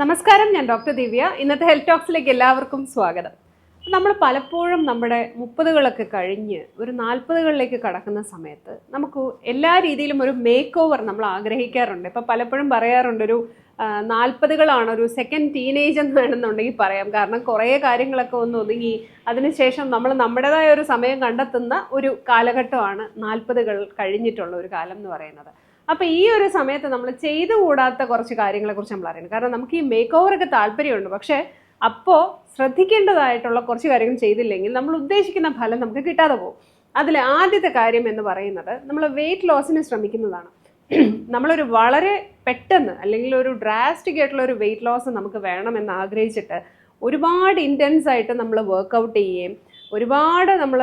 നമസ്കാരം ഞാൻ ഡോക്ടർ ദിവ്യ. ഇന്നത്തെ ഹെൽത്ത് ടോക്സിലേക്ക് എല്ലാവർക്കും സ്വാഗതം. നമ്മൾ പലപ്പോഴും നമ്മുടെ മുപ്പതുകളൊക്കെ കഴിഞ്ഞ് ഒരു നാൽപ്പതുകളിലേക്ക് കടക്കുന്ന സമയത്ത് നമുക്ക് എല്ലാ രീതിയിലും ഒരു മേക്ക് ഓവർ നമ്മൾ ആഗ്രഹിക്കാറുണ്ട്. ഇപ്പം പലപ്പോഴും പറയാറുണ്ട് ഒരു നാൽപ്പതുകളാണ് ഒരു സെക്കൻഡ് ടീനേജ് എന്ന് വേണമെന്നുണ്ടെങ്കിൽ പറയാം. കാരണം കുറേ കാര്യങ്ങളൊക്കെ ഒന്ന് ഒതുങ്ങി അതിനുശേഷം നമ്മൾ നമ്മുടേതായ ഒരു സമയം കണ്ടെത്തുന്ന ഒരു കാലഘട്ടമാണ് നാൽപ്പതുകൾ കഴിഞ്ഞിട്ടുള്ള ഒരു കാലം എന്ന് പറയുന്നത്. അപ്പോൾ ഈ ഒരു സമയത്ത് നമ്മൾ ചെയ്തുകൂടാത്ത കുറച്ച് കാര്യങ്ങളെ കുറിച്ച് നമ്മൾ അറിയണം. കാരണം നമുക്ക് ഈ മേക്ക് ഓവറൊക്കെ താല്പര്യമുണ്ട്. പക്ഷേ അപ്പോൾ ശ്രദ്ധിക്കേണ്ടതായിട്ടുള്ള കുറച്ച് കാര്യങ്ങൾ ചെയ്തില്ലെങ്കിൽ നമ്മൾ ഉദ്ദേശിക്കുന്ന ഫലം നമുക്ക് കിട്ടാതെ പോകും. അതിൽ ആദ്യത്തെ കാര്യം എന്ന് പറയുന്നത് നമ്മൾ വെയിറ്റ് ലോസിന് ശ്രമിക്കുന്നതാണ്. നമ്മളൊരു വളരെ പെട്ടെന്ന് അല്ലെങ്കിൽ ഒരു ഡ്രാസ്റ്റിക് ആയിട്ടുള്ള ഒരു വെയിറ്റ് ലോസ് നമുക്ക് വേണമെന്ന് ആഗ്രഹിച്ചിട്ട് ഒരുപാട് ഇന്റൻസ് ആയിട്ട് നമ്മൾ വർക്കൗട്ട് ചെയ്യുകയും ഒരുപാട് നമ്മൾ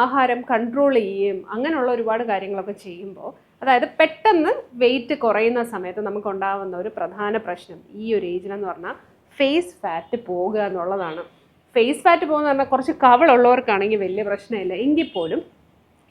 ആഹാരം കൺട്രോൾ ചെയ്യുകയും അങ്ങനെയുള്ള ഒരുപാട് കാര്യങ്ങളൊക്കെ ചെയ്യുമ്പോൾ അതായത് പെട്ടെന്ന് വെയിറ്റ് കുറയുന്ന സമയത്ത് നമുക്ക് ഉണ്ടാകുന്ന ഒരു പ്രധാന പ്രശ്നം ഈ ഒരു ഏജിലെന്ന് പറഞ്ഞാൽ ഫേസ് ഫാറ്റ് പോകുക എന്നുള്ളതാണ്. ഫേസ് ഫാറ്റ് പോകുന്ന പറഞ്ഞാൽ കുറച്ച് കവളുള്ളവർക്കാണെങ്കിൽ വലിയ പ്രശ്നമില്ല. എങ്കിൽ പോലും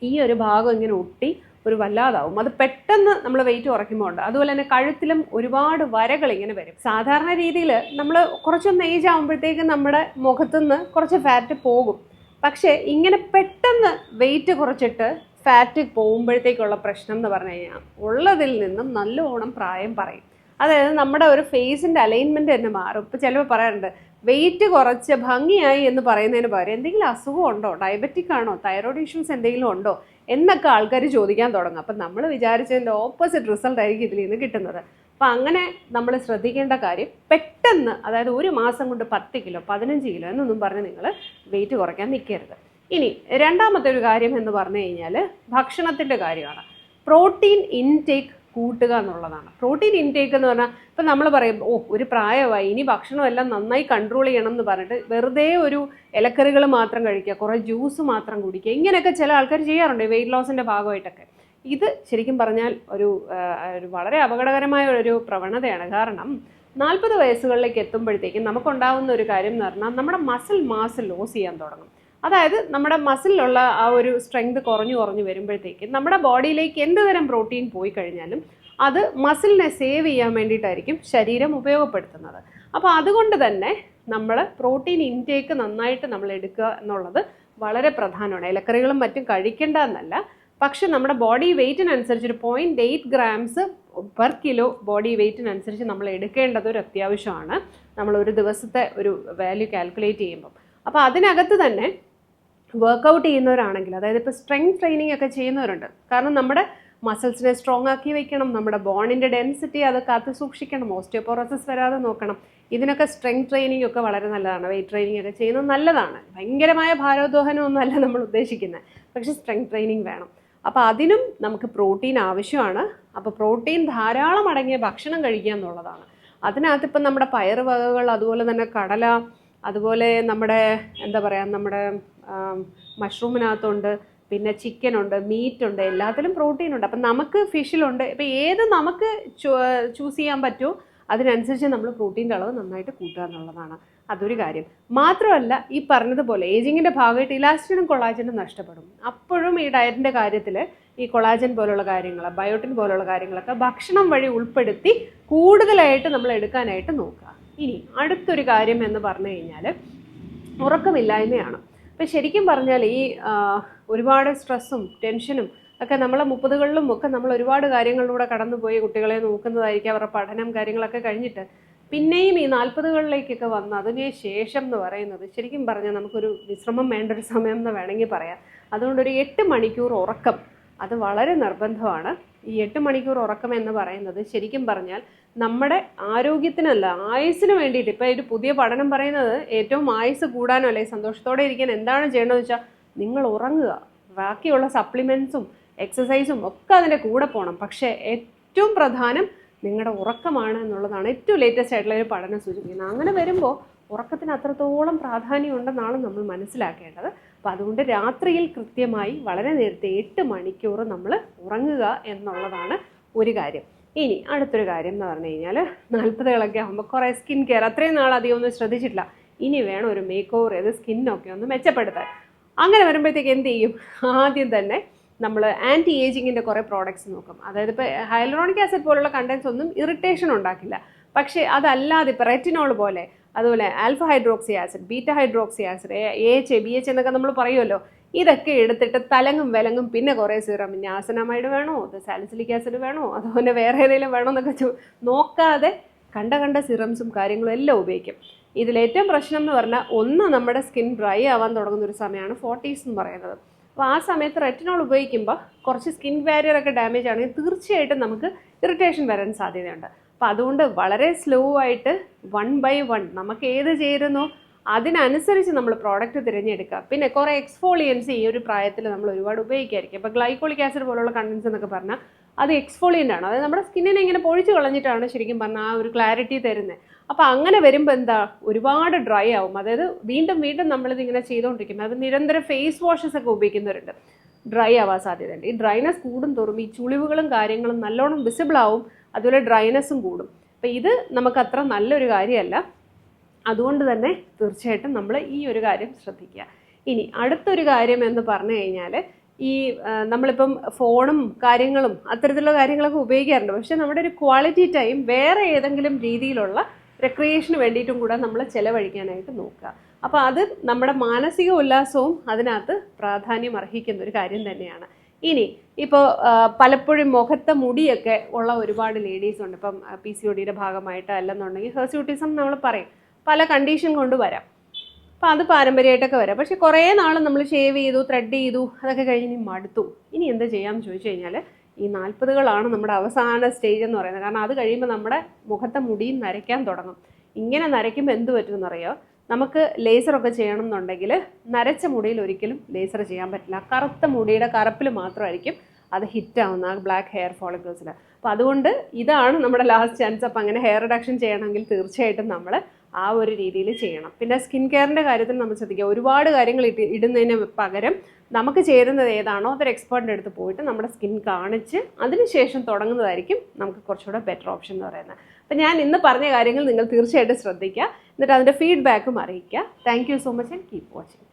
ഈ ഒരു ഭാഗം ഇങ്ങനെ ഒട്ടി ഒരു വല്ലാതാവും. അത് പെട്ടെന്ന് നമ്മൾ വെയിറ്റ് കുറയ്ക്കുമ്പോൾ ഉണ്ട് അതുപോലെ തന്നെ കഴുത്തിലും ഒരുപാട് വരകൾ ഇങ്ങനെ വരും. സാധാരണ രീതിയിൽ നമ്മൾ കുറച്ചൊന്ന് ഏജ് ആകുമ്പോഴത്തേക്കും നമ്മുടെ മുഖത്തുനിന്ന് കുറച്ച് ഫാറ്റ് പോകും. പക്ഷേ ഇങ്ങനെ പെട്ടെന്ന് വെയിറ്റ് കുറച്ചിട്ട് ഫാറ്റ് പോകുമ്പോഴത്തേക്കുള്ള പ്രശ്നം എന്ന് പറഞ്ഞു കഴിഞ്ഞാൽ ഉള്ളതിൽ നിന്നും നല്ലോണം പ്രായം പറയും. അതായത് നമ്മുടെ ഒരു ഫേസിന്റെ അലൈൻമെന്റ് തന്നെ മാറും. ഇപ്പോൾ ചിലപ്പോൾ പറയാറുണ്ട് വെയിറ്റ് കുറച്ച് ഭംഗിയായി എന്ന് പറയുന്നതിന് പകരം എന്തെങ്കിലും അസുഖം ഉണ്ടോ? ഡയബറ്റിക് ആണോ? തൈറോയ്ഡ് ഇഷ്യൂസ് എന്തെങ്കിലും ഉണ്ടോ? എന്നൊക്കെ ആൾക്കാർ ചോദിക്കാൻ തുടങ്ങും. അപ്പം നമ്മൾ വിചാരിച്ചതിന്റെ ഓപ്പോസിറ്റ് റിസൾട്ട് ആയിരിക്കും ഇതിൽ നിന്ന് കിട്ടുന്നത്. അപ്പം അങ്ങനെ നമ്മൾ ശ്രദ്ധിക്കേണ്ട കാര്യം പെട്ടെന്ന് അതായത് ഒരു മാസം കൊണ്ട് പത്ത് കിലോ പതിനഞ്ച് കിലോ എന്നൊന്നും പറഞ്ഞ് നിങ്ങൾ വെയിറ്റ് കുറയ്ക്കാൻ നിൽക്കരുത്. ഇനി രണ്ടാമത്തെ ഒരു കാര്യം എന്ന് പറഞ്ഞു കഴിഞ്ഞാൽ ഭക്ഷണത്തിന്റെ കാര്യമാണ്. പ്രോട്ടീൻ ഇൻടേക്ക് കൂട്ടുക എന്നുള്ളതാണ്. പ്രോട്ടീൻ ഇൻടേക്ക് എന്ന് പറഞ്ഞാൽ ഇപ്പം നമ്മൾ പറയും ഓ ഒരു പ്രായമായി ഇനി ഭക്ഷണമെല്ലാം നന്നായി കൺട്രോൾ ചെയ്യണം എന്ന് പറഞ്ഞിട്ട് വെറുതെ ഒരു ഇലക്കറികൾ മാത്രം കഴിക്കുക കുറേ ജ്യൂസ് മാത്രം കുടിക്കുക ഇങ്ങനെയൊക്കെ ചില ആൾക്കാർ ചെയ്യാറുണ്ട് വെയിറ്റ് ലോസിന്റെ ഭാഗമായിട്ടൊക്കെ. ഇത് ശരിക്കും പറഞ്ഞാൽ ഒരു ഒരു വളരെ അപകടകരമായ ഒരു പ്രവണതയാണ്. കാരണം നാൽപ്പത് വയസ്സുകളിലേക്ക് എത്തുമ്പോഴത്തേക്കും നമുക്കുണ്ടാകുന്ന ഒരു കാര്യം എന്ന് പറഞ്ഞാൽ നമ്മുടെ മസിൽ മാസ് ലോസ് ചെയ്യാൻ തുടങ്ങും. അതായത് നമ്മുടെ മസിലിലുള്ള ആ ഒരു സ്ട്രെങ്ത് കുറഞ്ഞു കുറഞ്ഞു വരുമ്പോഴത്തേക്ക് നമ്മുടെ ബോഡിയിലേക്ക് എന്ത് തരം പ്രോട്ടീൻ പോയി കഴിഞ്ഞാലും അത് മസിലിനെ സേവ് ചെയ്യാൻ വേണ്ടിയിട്ടായിരിക്കും ശരീരം ഉപയോഗപ്പെടുത്തുന്നത്. അപ്പോൾ അതുകൊണ്ട് തന്നെ നമ്മൾ പ്രോട്ടീൻ ഇൻടേക്ക് നന്നായിട്ട് നമ്മൾ എടുക്കുക എന്നുള്ളത് വളരെ പ്രധാനമാണ്. ഇലക്കറികളും മറ്റും കഴിക്കേണ്ട എന്നല്ല. പക്ഷെ നമ്മുടെ ബോഡി വെയ്റ്റിനനുസരിച്ച് ഒരു point eight grams per kilo body വെയ്റ്റിനനുസരിച്ച് നമ്മൾ എടുക്കേണ്ടത് ഒരു അത്യാവശ്യമാണ്. നമ്മൾ ഒരു ദിവസത്തെ ഒരു വാല്യൂ കാൽക്കുലേറ്റ് ചെയ്യുമ്പം. അപ്പോൾ അതിനകത്ത് തന്നെ വർക്കൗട്ട് ചെയ്യുന്നവരാണെങ്കിൽ അതായത് ഇപ്പോൾ സ്ട്രെങ്ത് ട്രെയിനിങ് ഒക്കെ ചെയ്യുന്നവരുണ്ട്. കാരണം നമ്മുടെ മസിൽസിനെ സ്ട്രോങ് ആക്കി വെക്കണം നമ്മുടെ ബോണിന്റെ ഡെൻസിറ്റി അത് കാത്തു സൂക്ഷിക്കണം ഓസ്റ്റിയോപോറോസിസ് വരാതെ നോക്കണം. ഇതിനൊക്കെ സ്ട്രെങ്ത് ട്രെയിനിങ് ഒക്കെ വളരെ നല്ലതാണ്. വെയിറ്റ് ട്രെയിനിങ് ഒക്കെ ചെയ്യുന്നത് നല്ലതാണ്. ഭയങ്കരമായ ഭാരോദ്വഹനമൊന്നുമല്ല നമ്മൾ ഉദ്ദേശിക്കുന്നത് പക്ഷേ സ്ട്രെങ്ത് ട്രെയിനിങ് വേണം. അപ്പോൾ അതിനും നമുക്ക് പ്രോട്ടീൻ ആവശ്യമാണ്. അപ്പോൾ പ്രോട്ടീൻ ധാരാളം അടങ്ങിയ ഭക്ഷണം കഴിക്കുക എന്നുള്ളതാണ്. അതിനകത്ത് ഇപ്പം നമ്മുടെ പയറ് വകകൾ അതുപോലെ തന്നെ കടല അതുപോലെ നമ്മുടെ എന്താ പറയുക നമ്മുടെ മഷ്റൂമിനകത്തുണ്ട് പിന്നെ ചിക്കൻ ഉണ്ട് മീറ്റ് ഉണ്ട് എല്ലാത്തിലും പ്രോട്ടീൻ ഉണ്ട് അപ്പം നമുക്ക് ഫിഷിലുണ്ട്. ഇപ്പം ഏത് നമുക്ക് ചൂസ് ചെയ്യാൻ പറ്റുമോ അതിനനുസരിച്ച് നമ്മൾ പ്രോട്ടീന്റെ അളവ് നന്നായിട്ട് കൂട്ടുക എന്നുള്ളതാണ് അതൊരു കാര്യം. മാത്രമല്ല ഈ പറഞ്ഞതുപോലെ ഏജിങ്ങിന്റെ ഭാഗമായിട്ട് ഇലാസ്റ്റിനും കൊളാജനും നഷ്ടപ്പെടും. അപ്പോഴും ഈ ഡയറ്റിന്റെ കാര്യത്തിൽ ഈ കൊളാജൻ പോലുള്ള കാര്യങ്ങൾ ബയോട്ടിൻ പോലുള്ള കാര്യങ്ങളൊക്കെ ഭക്ഷണം വഴി ഉൾപ്പെടുത്തി കൂടുതലായിട്ട് നമ്മൾ എടുക്കാനായിട്ട് നോക്കുക. ഇനി അടുത്തൊരു കാര്യം എന്ന് പറഞ്ഞു കഴിഞ്ഞാൽ ഉറക്കമില്ലായ്മയാണ്. ഇപ്പം ശരിക്കും പറഞ്ഞാൽ ഈ ഒരുപാട് സ്ട്രെസ്സും ടെൻഷനും ഒക്കെ നമ്മളെ മുപ്പതുകളിലും ഒക്കെ നമ്മൾ ഒരുപാട് കാര്യങ്ങളിലൂടെ കടന്നുപോയി കുട്ടികളെ നോക്കുന്നതായിരിക്കും അവരുടെ പഠനം കാര്യങ്ങളൊക്കെ കഴിഞ്ഞിട്ട്. പിന്നെയും ഈ നാൽപ്പതുകളിലേക്കൊക്കെ വന്ന് അതിന് ശേഷം എന്ന് പറയുന്നത് ശരിക്കും പറഞ്ഞാൽ നമുക്കൊരു വിശ്രമം വേണ്ട ഒരു സമയം എന്ന് വേണമെങ്കിൽ പറയാം. അതുകൊണ്ട് ഒരു എട്ട് മണിക്കൂർ ഉറക്കം അത് വളരെ നിർബന്ധമാണ്. ഈ എട്ട് മണിക്കൂർ ഉറക്കം എന്ന് പറയുന്നത് ശരിക്കും പറഞ്ഞാൽ നമ്മുടെ ആരോഗ്യത്തിനല്ല ആയുസ്സിന് വേണ്ടിയിട്ട്. ഇപ്പോൾ ഒരു പുതിയ പഠനം പറയുന്നത് ഏറ്റവും ആയുസ് കൂടാനോ അല്ലെങ്കിൽ സന്തോഷത്തോടെ ഇരിക്കാൻ എന്താണ് ചെയ്യേണ്ടതെന്ന് വെച്ചാൽ നിങ്ങൾ ഉറങ്ങുക. ബാക്കിയുള്ള സപ്ലിമെൻസും എക്സസൈസും ഒക്കെ അതിന്റെ കൂടെ പോകണം പക്ഷേ ഏറ്റവും പ്രധാനം നിങ്ങളുടെ ഉറക്കമാണ് എന്നുള്ളതാണ് ഏറ്റവും ലേറ്റസ്റ്റ് ആയിട്ടുള്ള ഒരു പഠനം സൂചിപ്പിക്കുന്നത്. അങ്ങനെ വരുമ്പോൾ ഉറക്കത്തിന് അത്രത്തോളം പ്രാധാന്യമുണ്ടെന്നാണ് നമ്മൾ മനസ്സിലാക്കേണ്ടത്. അപ്പോൾ അതുകൊണ്ട് രാത്രിയിൽ കൃത്യമായി വളരെ നേരത്തെ എട്ട് മണിക്കൂർ നമ്മൾ ഉറങ്ങുക എന്നുള്ളതാണ് ഒരു കാര്യം. ഇനി അടുത്തൊരു കാര്യം എന്ന് പറഞ്ഞു കഴിഞ്ഞാൽ നാൽപ്പതുകളൊക്കെ ആകുമ്പോൾ കുറേ സ്കിൻ കെയർ അത്രയും നാൾ അധികം ഒന്നും ശ്രദ്ധിച്ചിട്ടില്ല. ഇനി വേണം ഒരു മേക്ക് ഓവർ ചെയ്ത് സ്കിന്നൊക്കെ ഒന്ന് മെച്ചപ്പെടുത്താൻ. അങ്ങനെ വരുമ്പോഴത്തേക്ക് എന്ത് ചെയ്യും? ആദ്യം തന്നെ നമ്മൾ ആന്റി ഏജിങ്ങിന്റെ കുറേ പ്രോഡക്റ്റ്സ് നോക്കും. അതായത് ഇപ്പോൾ ഹൈലറോണിക് ആസിഡ് പോലുള്ള കണ്ടൻസ് ഒന്നും ഇറിറ്റേഷൻ ഉണ്ടാക്കില്ല. പക്ഷേ അതല്ലാതെ ഇപ്പോൾ റെറ്റിനോൾ പോലെ അതുപോലെ alpha hydroxy acid beta hydroxy acid A H B H എന്നൊക്കെ നമ്മൾ പറയുമല്ലോ. ഇതൊക്കെ എടുത്തിട്ട് തലങ്ങും വിലങ്ങും പിന്നെ കുറേ സീറം ഞാസനമൈഡ് വേണോ? അത് സാലിസിലിക് ആസിഡ് വേണോ? അതുപോലെ വേറെ ഏതെങ്കിലും വേണോ എന്നൊക്കെ ചോ- നോക്കാതെ കണ്ട കണ്ട സിറംസും കാര്യങ്ങളും എല്ലാം ഉപയോഗിക്കും. ഇതിലേറ്റവും പ്രശ്നം എന്ന് പറഞ്ഞാൽ ഒന്ന് നമ്മുടെ സ്കിൻ ഡ്രൈ ആവാൻ തുടങ്ങുന്ന ഒരു സമയമാണ് ഫോർട്ടീസ് എന്ന് പറയുന്നത്. അപ്പോൾ ആ സമയത്ത് റെറ്റിനോൾ ഉപയോഗിക്കുമ്പോൾ കുറച്ച് സ്കിൻ ബാരിയർ ഒക്കെ ഡാമേജ് ആണെങ്കിൽ തീർച്ചയായിട്ടും നമുക്ക് ഇറിറ്റേഷൻ വരാൻ സാധ്യതയുണ്ട്. അപ്പോൾ അതുകൊണ്ട് വളരെ സ്ലോ ആയിട്ട് വൺ ബൈ വൺ നമുക്ക് ഏത് ചേരുന്നോ അതിനനുസരിച്ച് നമ്മൾ പ്രോഡക്റ്റ് തിരഞ്ഞെടുക്കുക. പിന്നെ കുറേ എക്സ്ഫോളിയൻസ് ഈ ഒരു പ്രായത്തിൽ നമ്മൾ ഒരുപാട് ഉപയോഗിക്കായിരിക്കും ഇപ്പോൾ ഗ്ലൈക്കോളിക് ആസിഡ് പോലുള്ള കണ്ടൻസ് എന്നൊക്കെ പറഞ്ഞാൽ അത് എക്സ്ഫോളിയന്റ് ആണ്. അതായത് നമ്മുടെ സ്കിന്നിനെ ഇങ്ങനെ പൊഴിച്ച് കളഞ്ഞിട്ടാണ് ശരിക്കും പറഞ്ഞാൽ ആ ഒരു ക്ലാരിറ്റി തരുന്നത് അപ്പോൾ അങ്ങനെ വരുമ്പോൾ എന്താ ഒരുപാട് ഡ്രൈ ആവും. അതായത് വീണ്ടും വീണ്ടും നമ്മളിത് ഇങ്ങനെ ചെയ്തുകൊണ്ടിരിക്കും അത് നിരന്തരം ഫേസ് വാഷസ് ഒക്കെ ഉപയോഗിക്കുന്നവരുണ്ട്. ഡ്രൈ ആവാൻ സാധ്യതയുണ്ട്. ഈ ഡ്രൈനെസ് കൂടും തോറും ഈ ചുളിവുകളും കാര്യങ്ങളും നല്ലോണം വിസിബിൾ ആവും. അതുപോലെ ഡ്രൈനെസ്സും കൂടും. അപ്പോൾ ഇത് നമുക്ക് അത്ര നല്ലൊരു കാര്യമല്ല. അതുകൊണ്ട് തന്നെ തീർച്ചയായിട്ടും നമ്മൾ ഈ ഒരു കാര്യം ശ്രദ്ധിക്കുക. ഇനി അടുത്തൊരു കാര്യം എന്ന് പറഞ്ഞു കഴിഞ്ഞാൽ ഈ നമ്മളിപ്പം ഫോണും കാര്യങ്ങളും അത്തരത്തിലുള്ള കാര്യങ്ങളൊക്കെ ഉപയോഗിക്കാറുണ്ട്. പക്ഷെ നമ്മുടെ ഒരു ക്വാളിറ്റി ടൈം വേറെ ഏതെങ്കിലും രീതിയിലുള്ള റെക്രിയേഷന് വേണ്ടിയിട്ടും കൂടെ നമ്മൾ ചിലവഴിക്കാനായിട്ട് നോക്കുക. അപ്പോൾ അത് നമ്മുടെ മാനസിക ഉല്ലാസവും അതിനകത്ത് പ്രാധാന്യം അർഹിക്കുന്ന ഒരു കാര്യം തന്നെയാണ്. ഇനി ഇപ്പോൾ പലപ്പോഴും മുഖത്തെ മുടിയൊക്കെ ഉള്ള ഒരുപാട് ലേഡീസ് ഉണ്ട്. ഇപ്പം പി സി ഒ ഡിയുടെ ഭാഗമായിട്ട് അല്ലെന്നുണ്ടെങ്കിൽ ഹെർസ്യൂട്ടിസം നമ്മൾ പറയും. പല കണ്ടീഷൻ കൊണ്ട് വരാം. അപ്പോൾ അത് പാരമ്പര്യമായിട്ടൊക്കെ വരാം. പക്ഷേ കുറേ നാൾ നമ്മൾ ഷേവ് ചെയ്തു ത്രെഡ് ചെയ്തു അതൊക്കെ കഴിഞ്ഞ് ഇനി മടുത്തു. ഇനി എന്താ ചെയ്യാമെന്ന് ചോദിച്ചു കഴിഞ്ഞാൽ ഈ നാൽപ്പതുകളാണ് നമ്മുടെ അവസാന സ്റ്റേജ് എന്ന് പറയുന്നത്. കാരണം അത് കഴിയുമ്പോൾ നമ്മുടെ മുഖത്തെ മുടിയും നരയ്ക്കാൻ തുടങ്ങും. ഇങ്ങനെ നരയ്ക്കുമ്പോൾ എന്ത് പറ്റുമെന്നറിയോ? നമുക്ക് ലേസറൊക്കെ ചെയ്യണം എന്നുണ്ടെങ്കിൽ നരച്ച മുടിയിൽ ഒരിക്കലും ലേസർ ചെയ്യാൻ പറ്റില്ല. കറുത്ത മുടിയുടെ കറുപ്പിൽ മാത്രമായിരിക്കും അത് ഹിറ്റ് ആവുന്ന ആ ബ്ലാക്ക് ഹെയർ ഫോളിക്കിൾസിൽ അപ്പോൾ അതുകൊണ്ട് ഇതാണ് നമ്മുടെ ലാസ്റ്റ് ചാൻസ് അപ്പോൾ അങ്ങനെ ഹെയർ റിഡക്ഷൻ ചെയ്യണമെങ്കിൽ തീർച്ചയായിട്ടും നമ്മൾ ആ ഒരു രീതിയിൽ ചെയ്യണം. പിന്നെ സ്കിൻ കെയറിന്റെ കാര്യത്തിൽ നമ്മൾ ശ്രദ്ധിക്കുക. ഒരുപാട് കാര്യങ്ങൾ ഇട്ട് ഇടുന്നതിന് പകരം നമുക്ക് ചേരുന്നത് ഏതാണോ അതൊരു എക്സ്പേർട്ടിന്റെ അടുത്ത് പോയിട്ട് നമ്മുടെ സ്കിൻ കാണിച്ച് അതിനുശേഷം തുടങ്ങുന്നതായിരിക്കും നമുക്ക് കുറച്ചുകൂടെ ബെറ്റർ ഓപ്ഷൻ എന്ന് പറയുന്നത്. അപ്പം ഞാൻ ഇന്ന് പറഞ്ഞ കാര്യങ്ങൾ നിങ്ങൾ തീർച്ചയായിട്ടും ശ്രദ്ധിക്കുക. എന്നിട്ട് അതിന്റെ ഫീഡ്ബാക്കും അറിയിക്കുക. Thank so much and keep watching